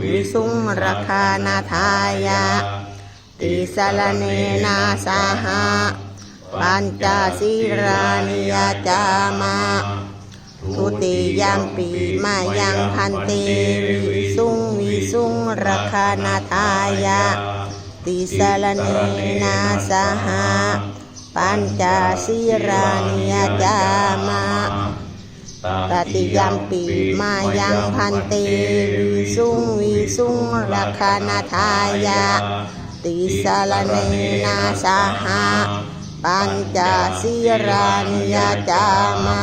วิสุงราคานาทายะ ติสรเนนาสาหะปัญจศีรานิยจามาทุติยามปีมายังพันเตวิสุงวิสุงราคานาทายะ ติสรเนนาสหะปัญจศีรานิยจามา ตติยามปีมายังพันเตวิสุงวิสุงราคานาทายะ ติสรเนนาสหะปัญจศีรานิยจามา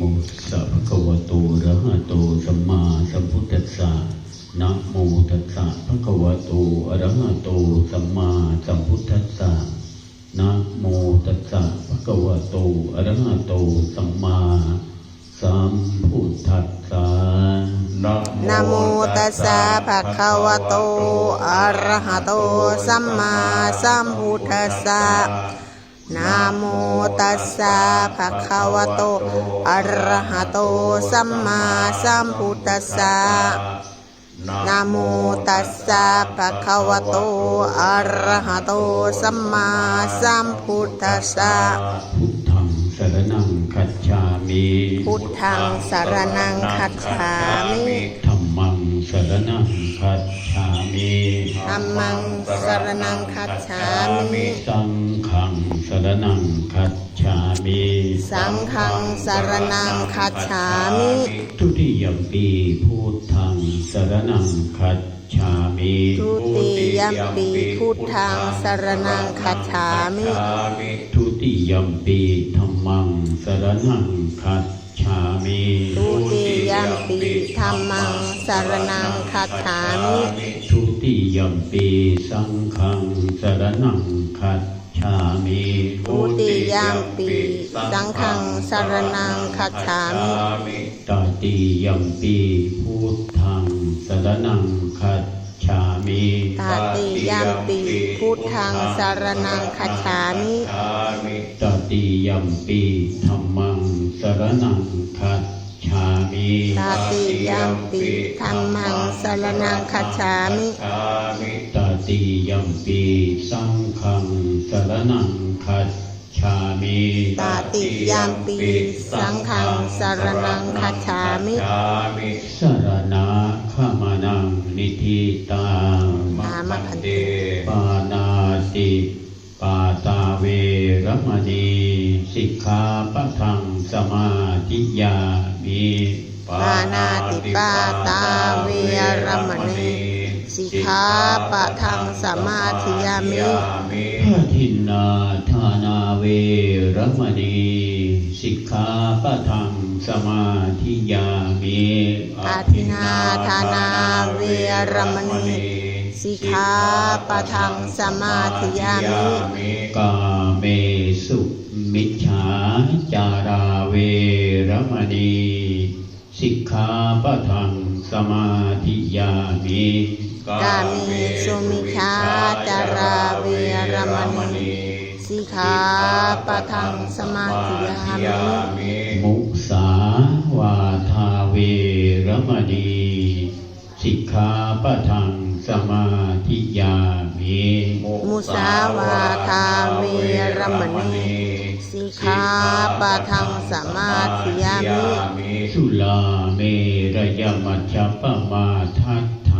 มตัสสะภะคะวะโตอะระหะโตสัมมาสัมพุทธัสสะนะโมตัสสะภะคะวะโตอะระหะโตสัมมาสัมพุทธัสสะนะโมตัสสะ ภะคะวะโตอะระหะโตสัมมาสัมพุทธัสสะนะโมตัสสะภะคะวะโตอะระหะโตสัมมาสัมพุทธัสสะนะโมตัสสะภะคะวะโตอะระหะโตสัมมาสัมพุทธัสสะ นะโมตัสสะภะคะวะโต อะระหะโต สัมมาสัมพุทธัสสะ พุทธังสรณังคัจฉามิ พุทธังสารนังคัจฉามิธัมมัง สรณังคัจฉามิธัมมังสารนังคัจฉามิสังฆังสรณังคัจฉามิสังฆังสารนังคัจฉามิทุติยมปีพุทธังสรณังคัจฉามิทุติยมปีพุทธังสารนังคัจฉามิทุติยมปีธัมมังสรณังคัจ ฉามิทุติยมปีธัมมังสารนังคัจฉามิทุติยมปีสังฆังสรณังคัจฉามิทุติยมปีสังฆังสารนังคัจฉามิตติยมปีพุทธังสรณังคัจฉา มิตาติยมปีพุทธังสารนังคัจฉามิตติยมปีธัมมังสรณังคัจฉามิตาติยมปีธัมมังสารนังคัจฉามิตติยมปีสังฆังสรณังคัจฉามิตาติยมปีสังฆังสารนังคัจฉามิสรณะขมานัง นิธิตังตามพันเตปานาติปาตาเวรมณีสิกขาปะทังสมาธิยามิปานาติปาตาเวรมณีสิกขาปะทังสมาธิยามิพระทินนาทานาเวรมณีสิกขาปะทัง สมาธิยามิอาทินาทานาเวรมณีสิกขาปะทังสมาธิยามิกาเมสุมิจฉาจาราเวรมณีสิกขาปะทังสมาธิยามิกามิสุมิชาจาราเวรมณีสิกขาปะทังสมาธิยามิมุ ปะทังสมาธิยามิมุสาวาทาเวรมณีสิกขาปะทังสมาธิยามิ สุลาเมรยมัชฌปปมาทัฏฐ